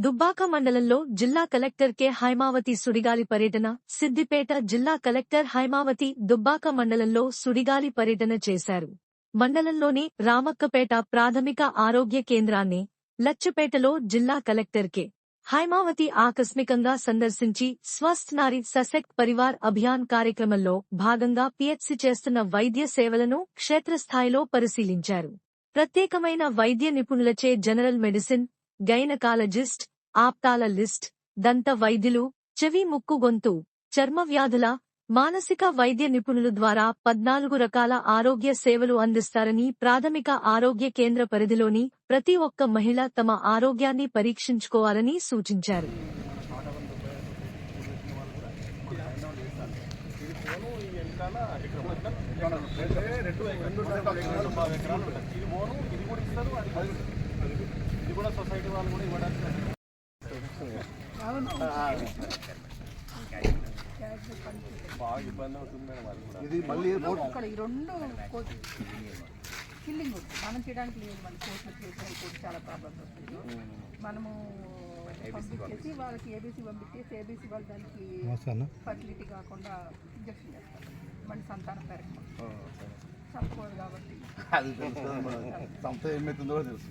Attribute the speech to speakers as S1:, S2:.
S1: దుబ్బాక మండలంలో జిల్లా collector K. Haimavathi సుడిగాలి పర్యటన సిద్దిపేట జిల్లా కలెక్టర్ హైమావతి దుబ్బాక మండలంలో సుడిగాలి పర్యటన చేశారు. మండలంలోని రామక్కపేట ప్రాథమిక ఆరోగ్య కేంద్రాన్ని లచ్చపేటలో జిల్లా కలెక్టర్ కె. హైమావతి ఆకస్మికంగా సందర్శించి స్వస్థ్ నారి సశక్త్ పరివార్ అభియాన్ కార్యక్రమంలో భాగంగా పిహెచ్సి చేస్తున్న వైద్య సేవలను క్షేత్రస్థాయిలో పరిశీలించారు. ప్రత్యేకమైన వైద్య నిపుణులచే general medicine gynaecologist ophthalmologist దంత వైద్యులు చెవి ముక్కు గొంతు చర్మ వ్యాధుల మానసిక వైద్య నిపుణుల ద్వారా పద్నాలుగు రకాల ఆరోగ్య సేవలు అందిస్తారని ప్రాథమిక ఆరోగ్య కేంద్ర పరిధిలోని ప్రతి ఒక్క మహిళ తమ ఆరోగ్యాన్ని పరీక్షించుకోవాలని సూచించారు.
S2: ఇది కూడా సొసైటీ వాళ్ళు కూడా ఇవ్వడానికి బాగా ఇబ్బంది అవుతుంది మేడం అది కూడా
S3: ఇది మళ్ళీ రోడ్
S4: ఇక్కడ ఈ రెండు కిల్లింగ్ మనం చేయడానికి లేదు మన కోర్టులు కేసు హైకోర్టు చాలా ప్రాబ్లమ్స్ వస్తుంది మనము పంపించేసి వాళ్ళకి ఏబీసీ పంపించేసి ఏబీసీ వాళ్ళు దానికి ఫర్టిలిటీ కాకుండా ఇంజక్షన్ చేస్తారు. మన సంతానం పెరగడం చనిపోదు కాబట్టి.
S3: అది తెలుసు. సంస్థ తెలుసు.